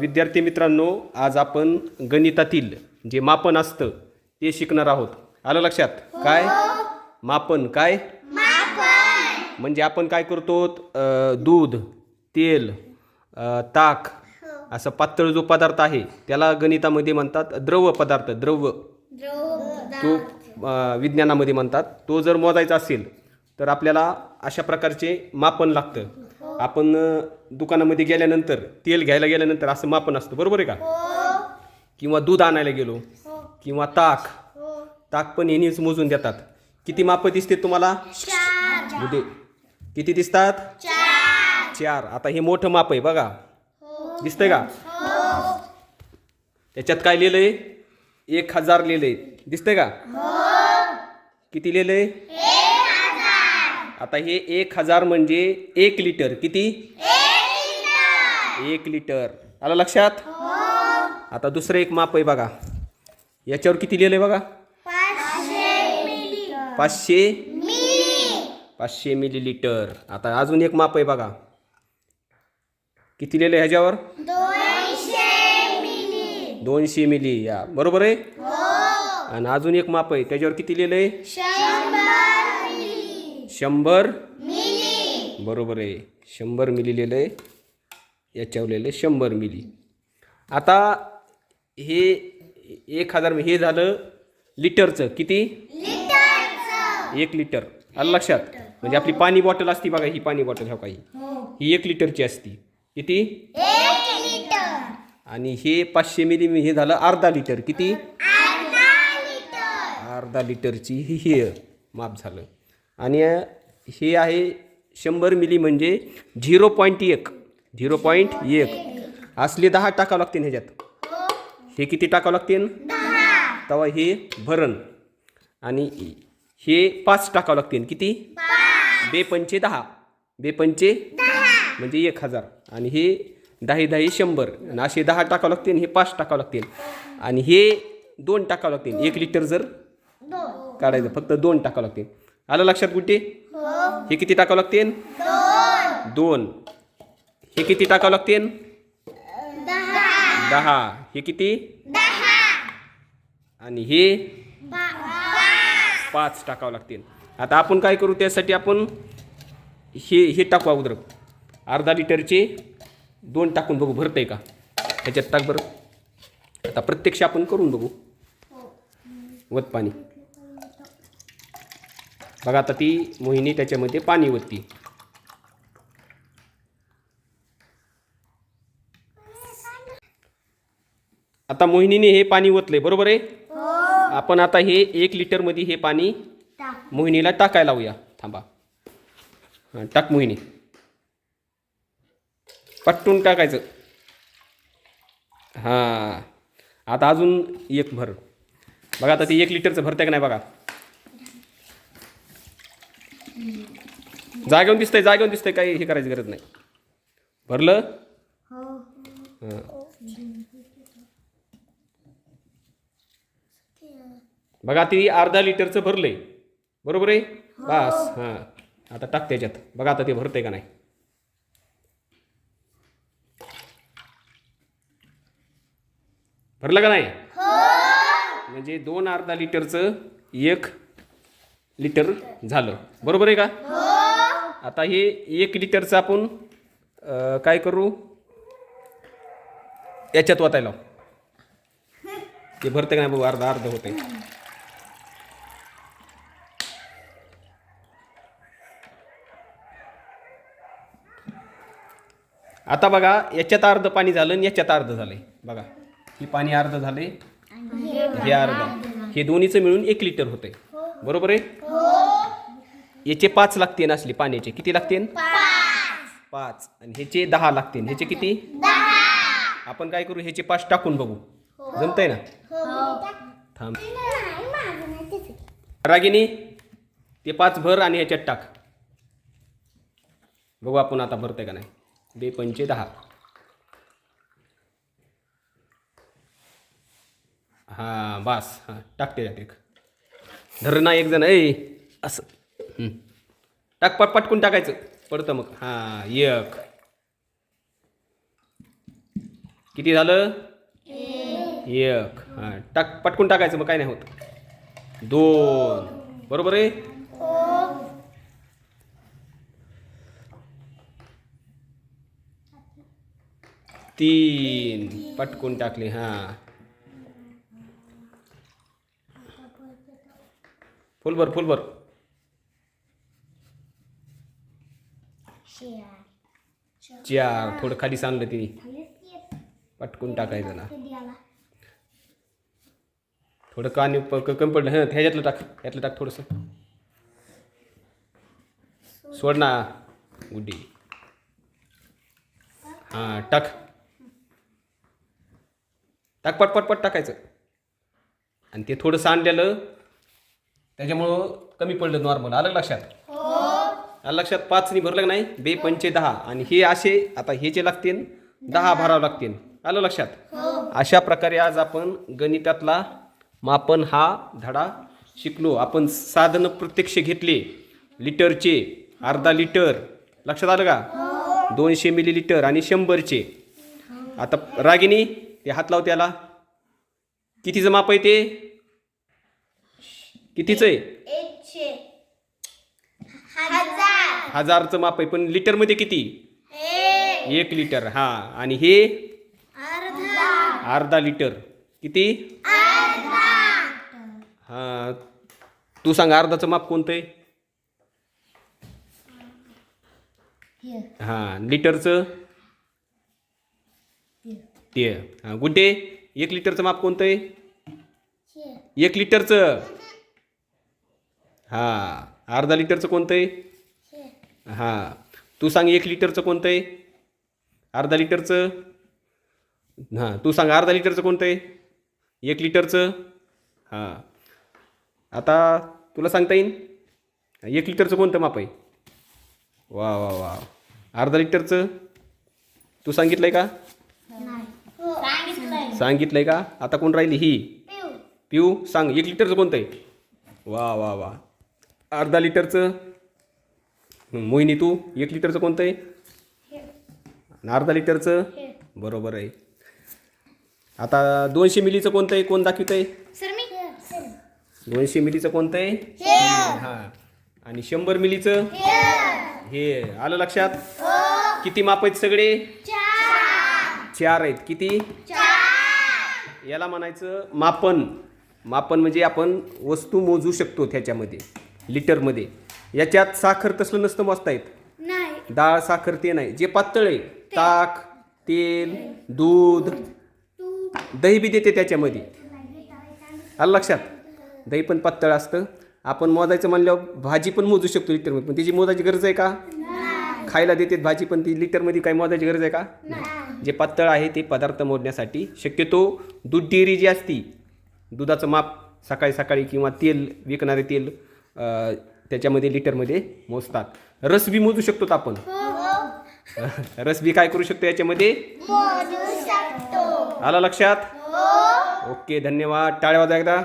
विद्यार्थी मित्रांनो आज आपण गणितातील जे मापन असतं ते शिकणार आहोत. आलं लक्षात? काय? मापन काय? म्हणजे आपण काय करतो? दूध तेल ताक असं पातळ जो पदार्थ आहे त्याला गणितामध्ये म्हणतात द्रव पदार्थ द्रव. तो विज्ञानामध्ये म्हणतात. तो जर मोजायचा असेल तर आपल्याला अशा प्रकारचे मापन लागतं. आपण दुकानामध्ये गेल्यानंतर तेल घ्यायला गेल्यानंतर असं मापन असतं बरोबर आहे का? किंवा दूध आणायला गेलो किंवा ताक. ताक पण यांनीच मोजून देतात. किती मापं दिसते तुम्हाला? उदे. किती दिसतात? चार. आता हे मोठं माप आहे बघा. दिसतंय का? त्याच्यात काय लिहिलंय? एक हजार लिहिलंय. दिसतंय का? किती लिहिलंय? आता हे एक हजार म्हणजे एक लिटर. किती? एक लिटर. आलं लक्षात? आता दुसरं एक माप आहे बघा. याच्यावर किती लिहिलंय बघा? पाचशे पाचशे मिलीलिटर. आता अजून एक माप आहे बघा. किती लिहिलंय ह्याच्यावर? दोनशे मिली. या. बरोबर आहे? आणि अजून एक माप आहे. त्याच्यावर किती लिहिलंय? शंभर बरोबर आहे. शंभर मिली लिहिलंय. याच्यावर लिहिलंय शंभर मिली. आता हे एक हजार हे झालं लिटरचं. किती? एक लिटर. आलं लक्षात? म्हणजे आपली पाणी बॉटल असती बघा ही पाणी बॉटल ह्या काही ही? एक लिटरची असती. किती? आणि हे पाचशे मिली हे झालं अर्धा लिटर. किती? अर्धा लिटरची. ही हे. माप झालं. आणि हे आहे शंभर मिली म्हणजे झिरो पॉईंट एक. झिरो पॉईंट एक. असले दहा टाकावं लागतील ह्याच्यात. हे किती टाकावं लागतील? तेव्हा हे भरण. आणि हे पाच टाकावं लागतील. किती? बे पंचे दहा. बे पंचे म्हणजे एक हजार. आणि हे दहा दहा शंभर. आणि असे दहा टाकावं लागतील हे पाच टाकावं लागतील. आणि हे दोन टाकावं लागतील. एक लिटर जर काढायचं फक्त दोन टाकावं लागतील. आलं लक्षात कुठे हे. किती टाकावं लागतील? दोन. हे किती टाकावं लागतील? दहा. हे किती? आणि हे? पाच टाकावं लागतील. आता आपण काय करू? त्यासाठी आपण हे हे टाकू अगोदर. अर्धा लिटरचे दोन टाकून बघू. भरतंय का? ह्याच्यात टाक बरं. आता प्रत्यक्ष आपण करून बघू. वत पाणी. बघा आता ती मोहिनी त्याच्यामध्ये पाणी वतती आता मोहिनीने हे पाणी ओतलंय बरोबर आहे? आपण आता हे एक लिटरमध्ये हे पाणी मोहिनीला टाकायला लावूया. थांबा. हां टाक मोहिनी. पट्टून टाकायचं. हां. आता अजून एक भर. बघा आता ते एक लिटरचं भरतंय का नाही बघा. जागेवर दिसतंय जागेवर दिसतंय काही हे करायची गरज नाही. भरलं? हां. बघा ती अर्धा लिटरचं भरलंय. बरोबर आहे? बस हां. आता टाक त्याच्यात बघा आता ते भरतंय का नाही. भरलं का नाही? म्हणजे दोन अर्धा लिटरचं एक लिटर झालं. बरोबर आहे का? आता हे एक लिटरचं आपण काय करू? याच्यात वाचायला ते भरते का नाही बघू अर्धा अर्ध होते आता बघा याच्यात अर्ध पाणी झालं आणि याच्यात अर्ध झालंय. बघा ही पाणी अर्ध झाले हे अर्ध. हे दोन्हीचं मिळून एक लिटर होते बरोबर आहे? याचे पाच लागतील असले पाण्याचे. किती लागतील? पाच. आणि ह्याचे दहा लागतील. ह्याचे किती? आपण काय करू? ह्याचे पाच टाकून बघू. जमतंय ना? थांब. रागिनी ते पाच भर आणि ह्याच्यात टाक. बघू आपण आता भरतंय का नाही. बे पंचे दहा. हां बास. हां टाकते त्याच्यात एक. धर ना एक जण ए असं. टाक पट पटकून टाकायचं. पडतं मग. हां एक. किती झालं? एक. हां टाक पटकून टाकायचं मग काय नाही होत. दोन. बरोबर आहे? तीन. पटकून टाकले हां. फुलभर फुलभर. चार थोडं खाली सांगलं तिने. पटकून टाकायचं ना. थोडं कानी कमी पडलं. हं ह्याच्यातलं टाक. ह्यातलं टाक थोडंसं. सोड ना गुड्डी हां टाक. टाक पट पट पट टाकायचं. आणि ते थोडं सांडलेलं त्याच्यामुळं कमी पडलं नॉर्मल आलं लक्षात? लक्षात पाचनी भरलं नाही? बे पंचे दहा. आणि हे असे आता हे जे लागतील दहा भरावं लागतील. आलं लक्षात? अशा प्रकारे आज आपण गणितातला मापन हा धडा शिकलो. आपण साधनं प्रत्यक्ष घेतले. लिटरचे अर्धा लिटर. लक्षात आलं का? दोनशे मिली लिटर आणि शंभरचे. आता रागिनी ते हात लाव त्याला. कितीचं माप आहे ते? कितीचं आहे? हजार. हजारचं माप आहे पण लिटरमध्ये किती? एक. लिटर हा. आणि हे? अर्धा. अर्धा लिटर. किती? हा. तू सांग अर्धाचं माप कोणतं आहे? हा. लिटरचं? ते हा. गुड्डे एक लिटरचं माप कोणतं आहे? एक लिटरचं? हा. अर्धा लिटरचं कोणतं आहे हा. तू सांग एक लिटरचं कोणतं आहे अर्धा लिटरचं? हां तू सांग अर्धा लिटरचं कोणतं आहे एक लिटरचं? हां. आता तुला सांगता येईन? एक लिटरचं कोणतं माप आहे? वा वा वा. अर्धा लिटरचं? तू सांगितलं आहे का? सांगितलंय सांगितलं आहे का? आता कोण राहिली ही? पिऊ. पिऊ सांग. एक लिटरचं कोणतं आहे वा वा वा. अर्धा लिटरचं? हं, मोहिनी तू एक लिटरचं कोणतं आहे आणि अर्धा लिटरचं? बरोबर आहे. आता दोनशे मिलीचं कोणतं आहे कोण दाखवतं आहे सर मी. दोनशे मिलीचं कोणतं आहे हां. आणि शंभर मिलीचं? हे. आलं लक्षात? किती माप आहेत सगळे? चार. आहेत. किती? याला म्हणायचं मापन. मापन म्हणजे आपण वस्तू मोजू शकतो त्याच्यामध्ये. लिटरमध्ये. याच्यात साखर तसलं नसतं मोजता येत. डाळ साखर ते नाही. जे पातळ आहे ताक तेल दूध दही बी देते त्याच्यामध्ये. आलं लक्षात? दही पण पातळ असतं. आपण मोजायचं म्हणल्यावर भाजी पण मोजू शकतो लिटरमध्ये. पण त्याची मोजायची गरज आहे का? खायला देते भाजी पण ती लिटरमध्ये काही मोजायची गरज आहे का? जे पातळ आहे ते पदार्थ मोजण्यासाठी शक्यतो दूध डेअरी जी असती दुधाचं माप सकाळी सकाळी किंवा तेल विकणारे तेल त्याच्यामध्ये लिटरमध्ये मोजतात. रस बी मोजू शकतो आपण. रस बी काय करू शकतो याच्यामध्ये? आला लक्षात? ओके धन्यवाद. टाळ्या वाजा एकदा.